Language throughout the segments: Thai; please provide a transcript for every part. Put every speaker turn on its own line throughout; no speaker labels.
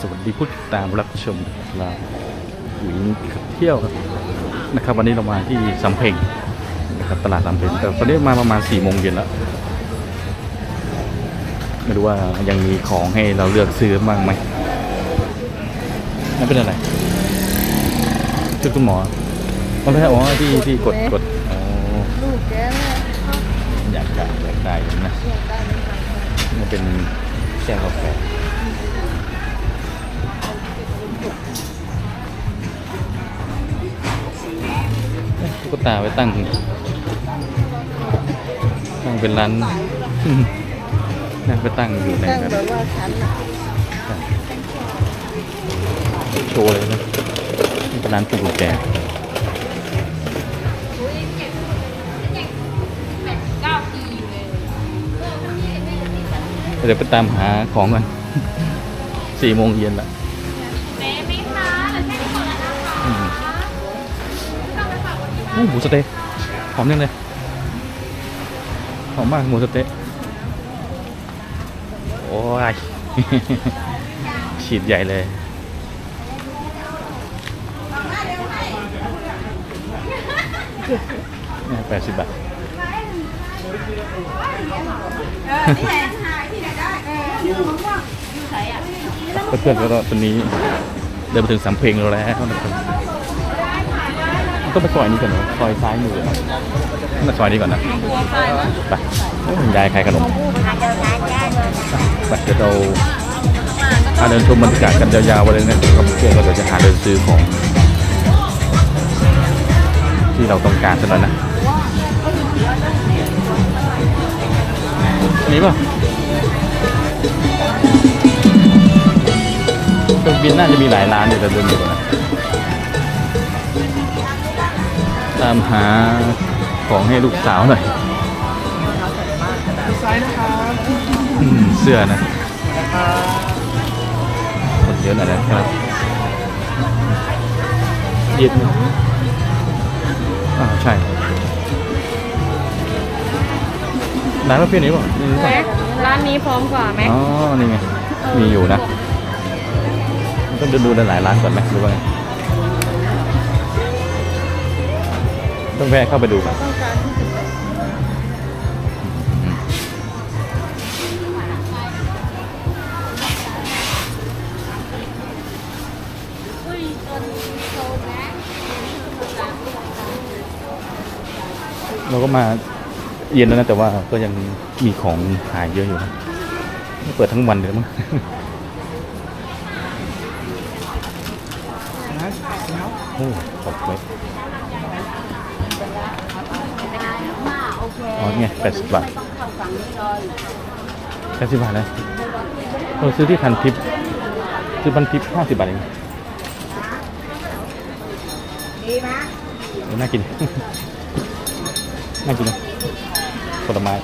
สวัสดีผู้ติดตามรับชมเราหวิงขับเที่ยวครับนะครับ วันนี้เรามาที่สำเพ็งนะครับตลาดสำเพ็งแต่ตอนนี้มาประมาณ4ี่โมงเย็นแล้วไม่รู้ว่ายังมีของให้เราเลือกซื้อบ้างไหมนั่นเป็นอะไรชุดคุณหมอไม่ใช่อ๋อที่ที่กดกดอ๋อ
ลูกแกเนี่ย
อยากได้อยากได้อยู่นะ
อยากได้ไหมคะ
มันเป็นแก้วกาแฟ ตุ๊กตาไว้ตั้ง ตั้งเป็นร้านนั่งไปตั้งอยู่ใน
ตั้ง
นั้น
แบบว่าฉันน่ะ
โชว์เลยนะนี่เป็นร้านปลูกกุญแจเดี๋ยวไปตามหาของก่อนสี่โมงเย็นละ
อ้
หมูสเต๊ะหอมยังเลยหอมมากหมูสเต๊ะโอ้ย ฉีดใหญ่เลยแปดสิบบาทเพื่อนๆก็ตอนนี้เดินไปถึงสำเพ็งเราแล้วนะครับ ต้องไปซอยนี้ก่อนเหรอซอยซ้ายมือครับมาซอยนี้ก่อนนะไปโอ้ยยายขายขนมไปเดี๋ยวเราพาเดินชมบรรยากาศกันยาวๆไปเลยนะครับเพื่อนก็เดี๋ยวจะหาเดินซื้อของ ที่เราต้องการสักหน่อยนะมีป่ะเครื่องบินน่าจะมีหลายร้านเดี๋ยวเราเดินดูก่อนนะ ตามหาของให้ลูกสาวหน่อยอืมเสื้อนะคนเยอะหน่อยนะครับเย็นอ่าใช่ร้านประเภทนี้ป่ะมีหรือเปล่า
ร้านนี้พร้อมกว่าไหม
อ๋อ นี่ไง มีอยู่นะ ต้องดูดูหลายๆร้านก่อนไหมหรือว่าไง ต้องแวะเข้าไปดูก่อน
ต้องการที่จะไป
เราก็มาเย็นแล้วนะแต่ว่าก็ยังมีของขายเยอะอยู่นะเปิดทั้งวันเลยมั้งโอ้ขอบไว้ อ๋อเนี่ยแปดสิบบาทแปดสิบบาทเลยเราซื้อที่พันทิปซื้อพันทิปห้าสิบบาทเองดีไหมน่ากิน น่ากินนะผลไม้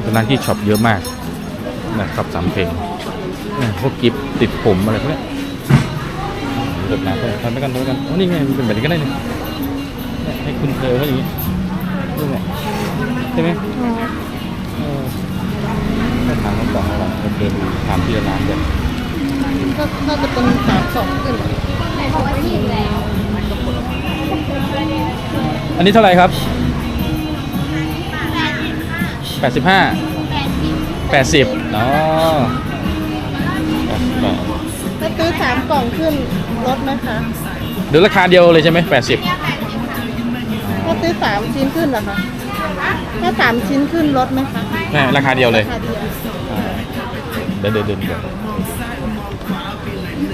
เป็นร้านที่ช็อปเยอะมากนะครับสามเพลงเนี่ย พวกกิฟต์ติดผมอะไรพวกเนี้ยเกิดหนาก็ทำไปกันทำไปกันโอ้นี่ไงมันเป็นแบบนี้ก็ได้นี่เนี่ยให้คุณเธอเขาอย่างนี้นี่ไงใช่ไหมเออถ้าถามเขาบอกเราเดินดูถามที่ร้านเดี๋ยว
ก็น่าจะเป็นสามสองขึ้น
อันนี้เท่าไหร่ครับแปดสิบห้าแปดสิบอ๋อ80
ถ้า ซื้อสามกล่องขึ้นลดไหมคะ
หรือราคาเดียวเลยใช่ไหมแปดสิบ
ถ้าซื้อสามชิ้นขึ้นเหรอคะถ้าสามชิ้นขึ้นลดไหมคะ
ราคาเดียวเลย
ราคาเดียว
เดินเดินเดินก่อน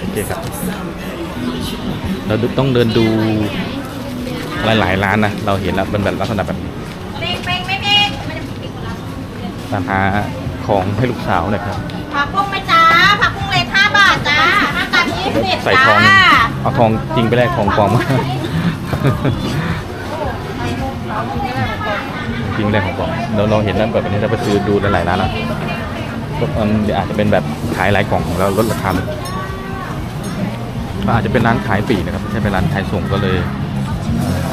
โอเคครับเราดูต้องเดินดูหลายๆร้านนะเราเห็นแล้วเป็นแบบลักษณะแบบนี้
เป๊ะเป๊ะไม่เป๊ะมันจะปิดคนละ
ตามหาของให้ลูกสาวหน่อยครับ
ผักบุ้งไหมจ้า
ใส่
จ้า
ทอง เอาทองจริงไปแลกของปลอมมาจริงแลกของปลอมเราเราเห็นแล้วแบบนี้เราไปซื้อดูหลายๆร้านแล้วก็มันอาจจะเป็นแบบขายหลายกล่องของเราลดราคาลงก็อาจจะเป็นร้านขายปลีกนะครับไม่ใช่เป็นร้านขายส่งก็เลยเอ่อ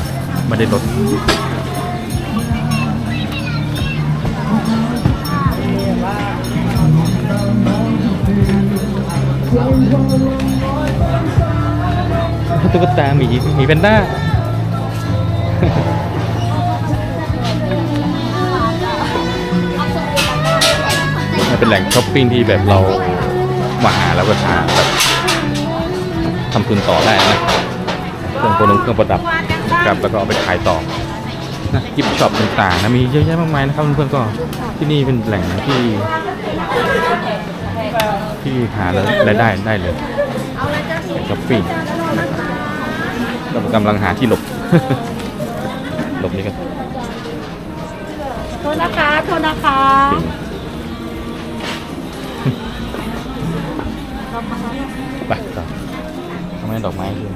ไม่ได้ลด ตุ๊กตาหมีหมีแพนด้าเป็นแหล่งช้อปปิ้งที่แบบเรามาหาแล้วก็หาแบบทำทุนต่อได้นะเครื่องประดับเครื่องประดับครับแล้วก็เอาไปขายต่อนะกิฟช็อปต่างๆนะมีเยอะแยะมากมายนะครับเพื่อนๆก็ที่นี่เป็นแหล่งที่ ที่หาแล้วรายได้ได้เลยช้อปปิ้งเรา กำลังหาที่หลบ หลบนี่กัน
โทษนะคะโทษนะคะ
ไปต่อทำไมดอกไม้ด้วย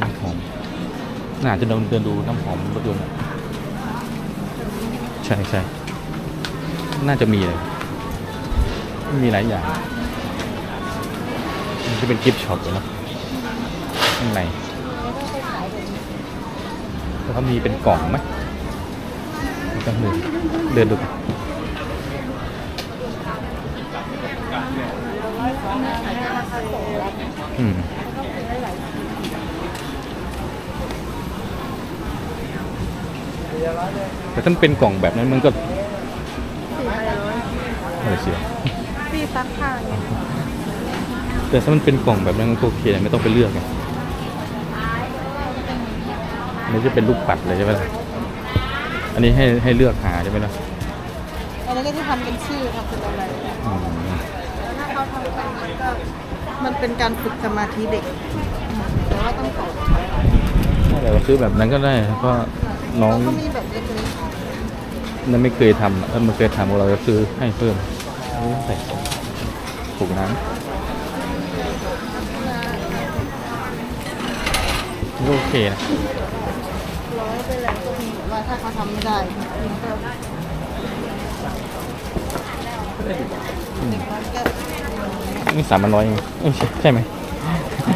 น้ำหอมน่าจะเดินเดินดูน้ำหอมรถยนต์อะใช่ใช่น่าจะมีเลยมีหลายอย่างมัน จะเป็นกิฟต์ช็อปเลยนะข้างในแล้วเขามีเป็นกล่องไหมมีกล่องหนึ่งเดินดูกันอืมแต่ถ้าเป็นกล่องแบบนั้นมันก็อะไรเสีย
พี่ซักผ้าเนี่ย
แต่ถ้ามันเป็นกล่องแบบนั้นมันก็โอเคไม่ต้องไปเลือกไงอันนี้จะเป็นลูกปัดเลยใช่ไหมล่ะอันนี้ให้ให้เลือกหาใช่ไหมล่ะ
อันนี้ก็จะทำเป็นชื่อทำเป็นอะไร
อืม
ถ้าเขาทำกันมันก็มันเป็นการฝึกสมาธิเด็กแต่ว่าต้องต่อ
แต่เราซื้อแบบนั้นก็ได้เพราะน้อง
แล้วก็มีแบบเล็ก
นั่นไม่เคยทำอะถ้ามันเคยทำเราจะซื้อให้เพิ่มใส่ถูกน้ำ โอเคนะ
ๆร้อยไปแล้วก็มีแบบว่าถ้าเขาทำไม่ได้มันก็
อืม
เด็กมันก็
นี่สามพันร้อยเองเอ้ยใช่ใช่ไหม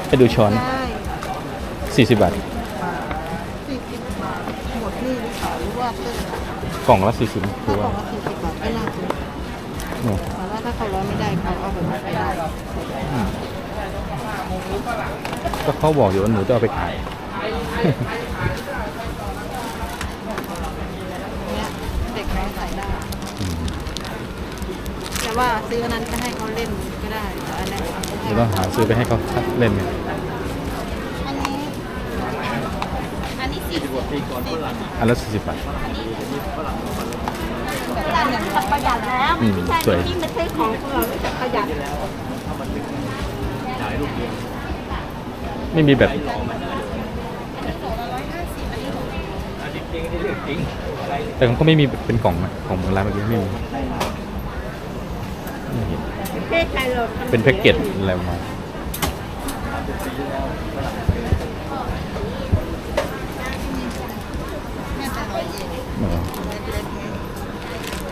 ไปดูช้อน
ได้
สี่สิบบาท
สี่สิบบาทหมดนี่หรือเปล่าหรือว่าเพิ่ม
กล่องละสี่สิบคื
ถ้า
อก
ล่
ว่า
องละสี่สิบบาทก็น่าซื้อ
เนี่ย
แต่ว่าถ้าเขาร้อยไม่ได้เขาเอาแบบนั้นไปได้
อืมก็เขาบอกอยู่ว่าหนูจะเอาไปขาย
เนี่ยเด็กน้อยใส่ได้ แต่ว่าซื้ออันนั้นจะให้เขาเล่นก็ได้แต่อันนี้
เดี๋ยวต้องหาซื้อไปให้เขาเล่นไง
อันนี้
อันนี้สี่สิบ
อันละสี่สิบบาท
แบบร้านหนึ่ง
จักประหยัดแล้ว
อืม
ไม่ใช่
สวย
ที่ไม่ใช่ของพวกเราไม่จักประหยัด
ไม่มีแบบ แต่มันก็ไม่มีเป็นกล่องนะของร้านเมื่อกี้ไม่มีไม่เห็น
เป็
นแพ็กเกจอะไรมา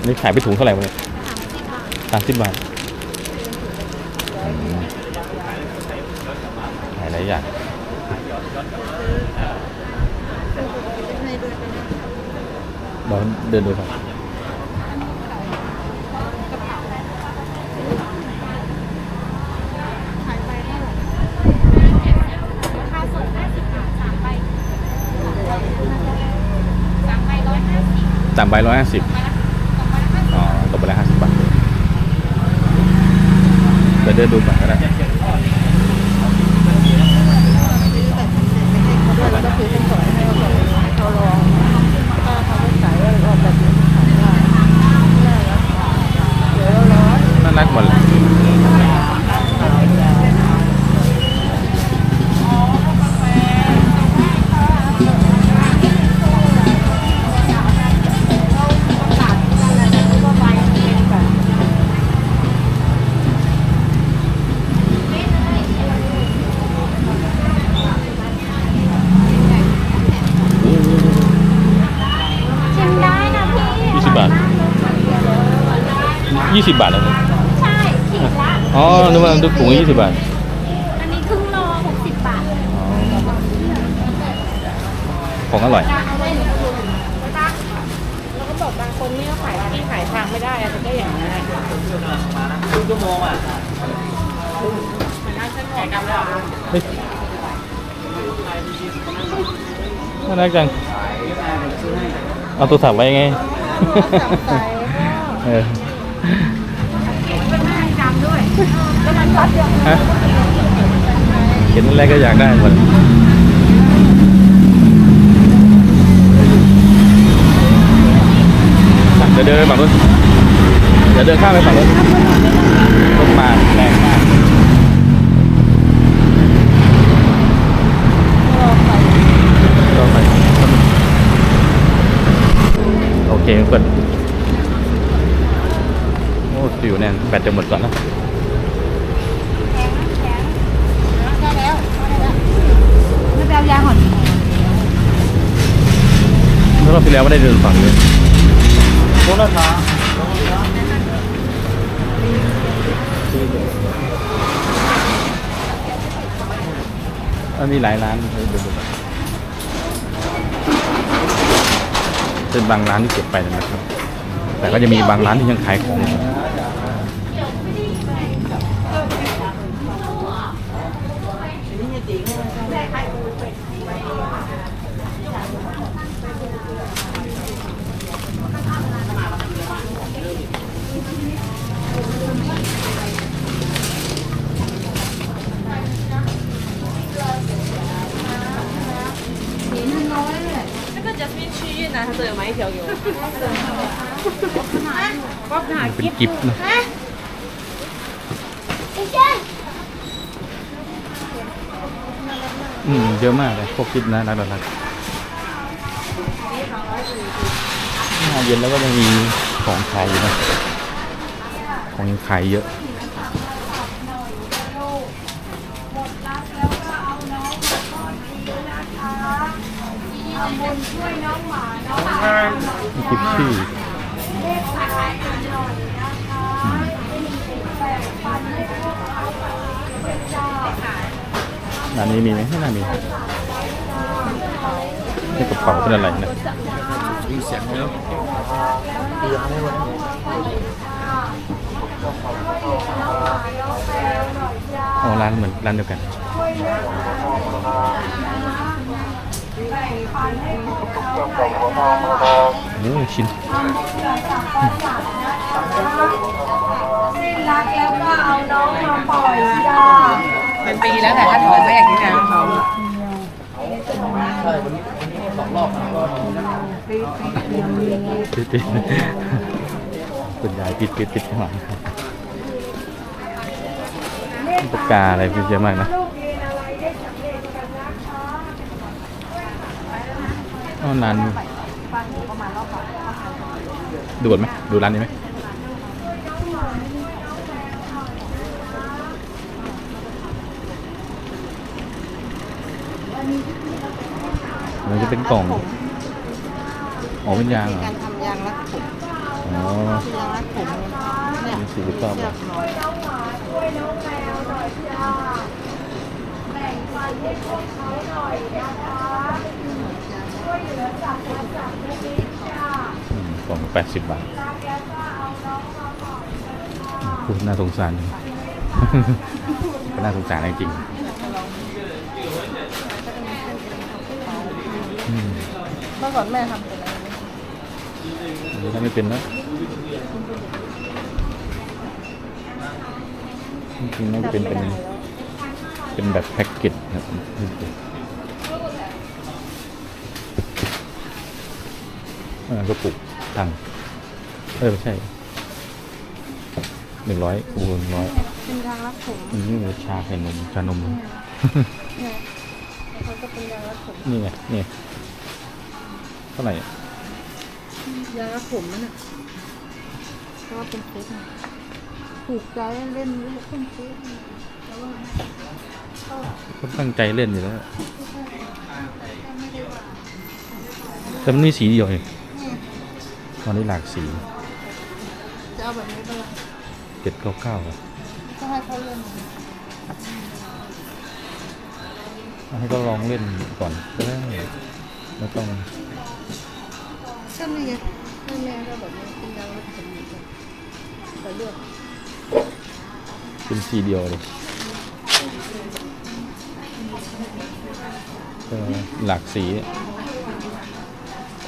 เนี่
ขายไปถุงเท่าไหร่วะเนี่ยสามสิบบาท ขายหลายอย่าง
ให้ด้วยเป็น
เราเดินดูครับ
ขายไปเท่าไหร่
ค่าส่งห้าสิบบาทสาม ใบสามใบร้อยห้าสิบ
สามใบร้อยห้าสิบ
อ๋
อตกไปและห้าสิบบาทเดี๋ยวเดินดูก่อนก็ได้
สิบบา
ทแล้ว
ใช่ขีดละ
อ๋อนึกว่าน้ำซุปถุงยี่สิบาท
อันนี้ครึ่งโลหกสิบบาท
ของอร่อย
แล้วก็บอกบางคนนี่ก็ขายที่ขายทางไม่ได้อะมันก็อย่างนี้
ครึ่งชั่วโมงอะน่าจะขายกั
วรักจัง
เอา
โทรศัพไว้
ไง เห็นอะไรก็อยากได้หมดเดี๋ยวเดินไปฝั่งนู้นเดี๋ยวเดินข้ามไปฝั่งนู้นรถมาแรงมาก
รอไป
รอไปโอเคเพื่อน โอ้ติวแน่นแบตจะหมดก่อนนะ
ได้แล้วไม่ไปเอายาหอน
แล้วรอบที่แล้วไม่ได้เดินฝั่งเลยโคตรช้ามันมีหลายร้านเลยดูๆเป็นบางร้านที่เก็บไปนะครับ แต่ก็จะมีบางร้านที่ยังขายของอยู่ เป็นกิฟต์นะอืมเยอะมากเลยพวกกิฟต์นะรักรักหน้าเย็นแล้วก็ยังมีของขายอยู่นะของยังขายเยอะกิฟ ชี่อืมร้านนี้มีไหมไม่น่ามีนี่กระเป๋าเป็นอะไรนะอ๋อร้านเหมือนร้านเดียวกันโอ้ยชิ้น
เป็นปีแล้วแต่ถ้าถอนไม่อย่างนี้นะเขา
ปิดปิดคุณยายปิดปิดปิดข้างหลังครับปากกาอะไรเยอะมากนะ อ๋อนานดูก่อนไหมดูร้านนี้ไหมมันจะเป็นกล่องอ๋อเป็นยางเหรอ
การทำยางรัดผม
อ๋อ
ยางรัดผมเนี่ย
มีสี่สิบเก้าบาทอืม กล่องแปดสิบบาทพูดน่าสงสารก็น่าสงสารจริงๆอืม
เมื่อก่อนแม่ทำเป็นอะไร
อันนี้ถ้าไม่เป็นแล้วจริงๆน่าจะเป็นเป็นเป็นแบบแพ็กเกจครับ เออก็ปลูกทางเออไม่ใช่หนึ่งร้อยคูณร้อย
เป็นยางรัดผม
อันนี้เลยชาไข่นมชานม
เนี่ยเขาก็เป็นยางรัดผม
นี่ไงนี่เท่าไหร่อะ
ยางรัดผมนั่นน่ะเพราะว่าเป็นเซ็ตน่ะถูกใจเล่นเล่นเล่นเซ็ตแล้วว่าก็
เขาตั้งใจเล่นอยู่แล้วแต่มันมีสีเดียวเอง ตอนนี้หลากสี
จะเอาแบบนี้ไปละ
เจ็ดเก้าเก้า
ก็ให้เขาเล่น
ให้ก็ลองเล่นก่อนก็ได้ไม่ต้อง
ก็นี่ไงแม่แม่ก็แบบนี้กินยาลดผมอยู่กันแต่เลือก
เป็นทีเดียวเลยเออหลากสี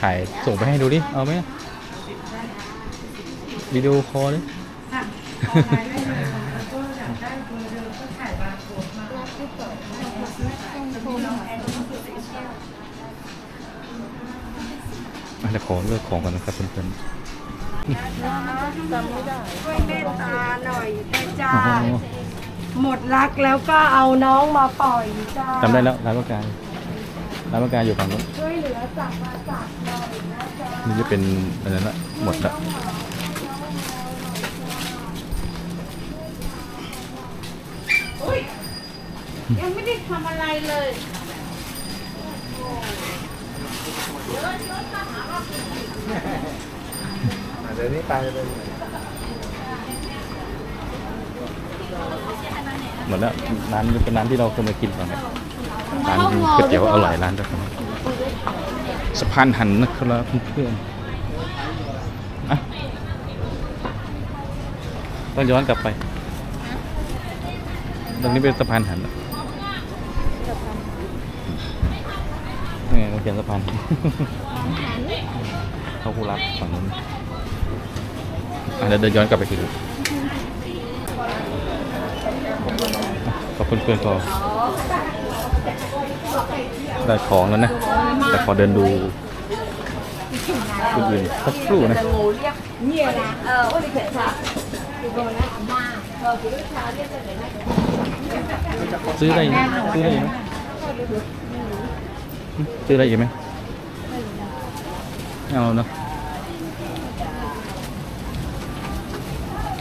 ถ่ายส่งไปให้ดูดิ เอาไหม วิดีโอคอลดิ
รับที่ต่อต้องโทรมาหา
อาจจะขอเลือกของก่อนนะครับเพื่อน
จำไม่ได้
ช่วยเมตตาหน่อยแต่
ๆ
จ้า
อ๋อ
หมดรักแล้วก็เอาน้องมาปล่อยจ้า
จำได้แล้วร้านประกายร้านประกายอยู่ฝั่งนู้น
ช่วยเหลือจับมาจับหน่อยนะจ้า
นี่จะเป็นอันนั้นละหมดละ
ยังไม่ได้ทำอะไรเลย
เดี๋ยวนี้ไปเลย
หมดแล้วร้านนี้เป็นร้านที่เราเคยมากินก่อนเนี่ยร้านก๋วยเตี๋ยวอร่อยร้านเจ้าของสะพานหันนะครับเพื่อนๆอะต้องย้อนกลับไป ตรงนี้เป็นสะพานหันนะ นี่ไงเขาเขียนสะพานหันเขาคูรักฝั่งนู้นอะเดี๋ยวเดินย้อนกลับไปคือขอบคุณเพื่อนก็ได้ของแล้วนะ แต่ขอเดินดูอื่นๆสักครู่นะ
เนี่ยนะเออว่าดิเขตค่ะ
ซื้ออะไรซื้ออะไรอีกไหม ซื้ออะไรอีกไหมไม่เอาเนาะ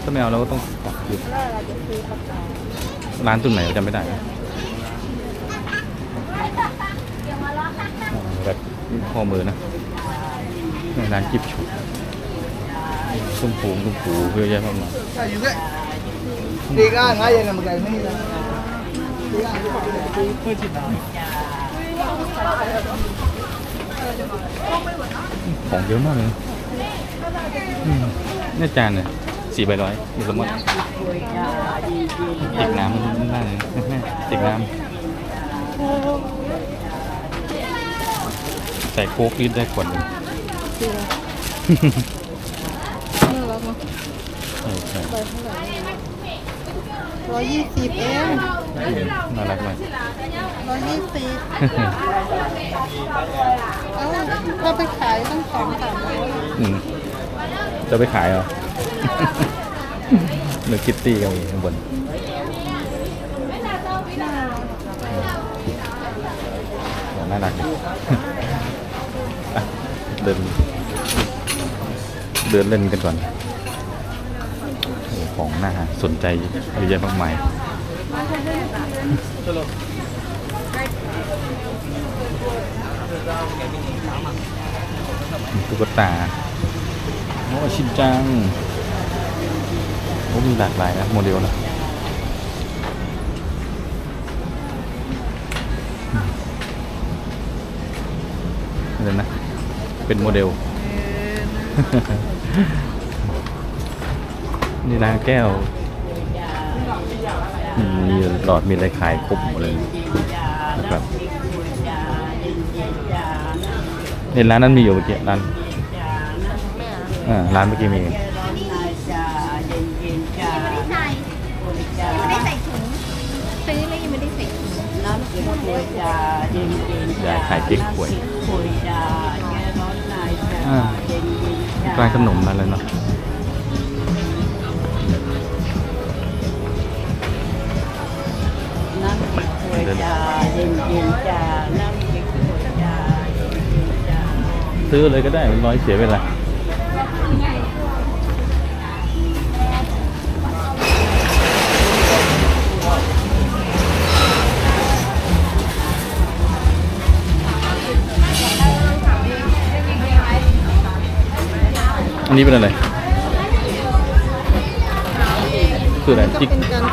ถ้าไม่เอาเราก็ต้องกลับอยู่ร้านตุ่นไหนจำไม่ได้แบบข้อมือนะในร้านกิฟช็อปตุ้มผูตุ้มผูเยอะแยะมากมาย
đi ra ngay vậy là một ngày mới là
ของเยอะมากเลยนะอืมเนี่ยจานเนี่ยสี่ใบร้อยมีสมมติจิกน้ำได้เลยนะจิกน้ำใส่โค้กนิดได้ขวดหนึ่ง
จริงน่ารักเน ร่ร้อยยี่สิบเอง
อืมน่ารักมาก
ร้อยยี่สิบเอ้าเราไปขายตั้งสองสามร้อย
อืมจะไปขายเหรอหรือคิตตี้ก็มีข้างบนโอ้น่ารักดีอะเดิน เดินเล่นกันก่อนโอ้ ของน่าสนใจเยอะแยะมากมายตุ๊กตาโอ้ชินจังโอ้มีหลากหลายนะโมเดลนะเดี๋ยนะ เป็นโมเดล นี่ร้านแก้วอืมมีหลอดมีอะไรขายครบหมดเลยนะครับในร้านนั้นมีอยู่เมื่อกี้ร้านอ่าร้านเมื่อกี้มี
ใส่ยังไม่ได้ใส่ถุงซื้อแล้วยังไม่ได้ใส่ถุง
น้ำกินกล้วยจ้าเย็นเย็น
ยายขายเก๊กหวย
กล้วยจ้าแง่ร้อนนายจ้า
อ่า
เย็นเย็นจ้า
ร้านขนมอะไรเนาะ
กินกล้วยจ้าเย็นเย็นจ้าน้ำกินกล้วยจ้าเย็นเย็นจ้า
ซื้อเลยก็ได้มันร้อยเสียเวลาอันนี้เป็นอะไร คืออะไร
ก็
จิก
เป็นการ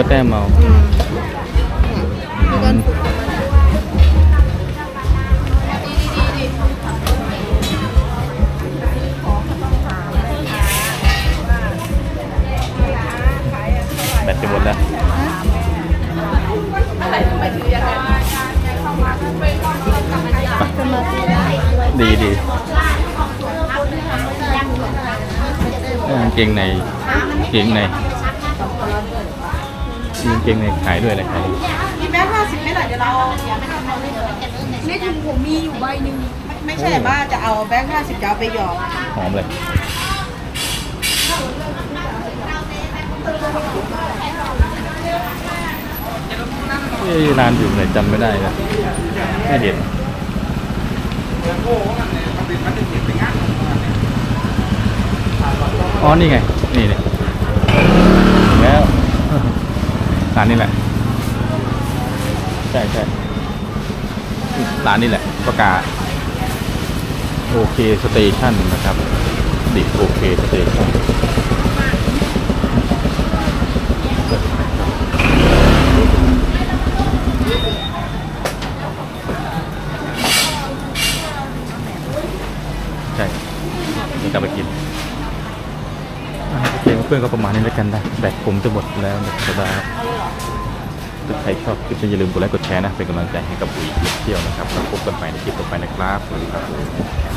ก็แต้ม
เอา
แบตจะหมดแล้ว
ดีดีเก่งในเก่งใน มีกางเกงในขายด้วยอะไรขาย
มีแบงค์ห้าสิบไม่หน่อยเดี๋ยวเรา
ในถุงผมมีอยู่ใบหนึ่ง
ไม่ใช่ว่าจะเอาแบงค์ห้าสิบจะเอาไปหยอด
หอมเลย เอ้ยร้านอยู่ไหนจำไม่ได้นะไม่เห็นอ๋อนี่ไง นี่เนี่ยถึงแล้ว ร้านนี้แหละ ใช่ใช่ร้านนี้แหละประกาศโอเคสเตชันนะครับ ดิโอเคสเตชันใช่นี่กลับไปกินอะโอเคเพื่อนก็ประมาณนี้แล้วกันนะแบตผมจะหมดแล้วนะครับ ถ้าใครชอบคลิปนี้อย่าลืมกดไลค์กดแชร์นะเป็นกำลังใจให้กับปุ๋ยเที่ยวนะครับแล้วพบกันใหม่ในคลิปต่อไปนะครับสวัสดีครับ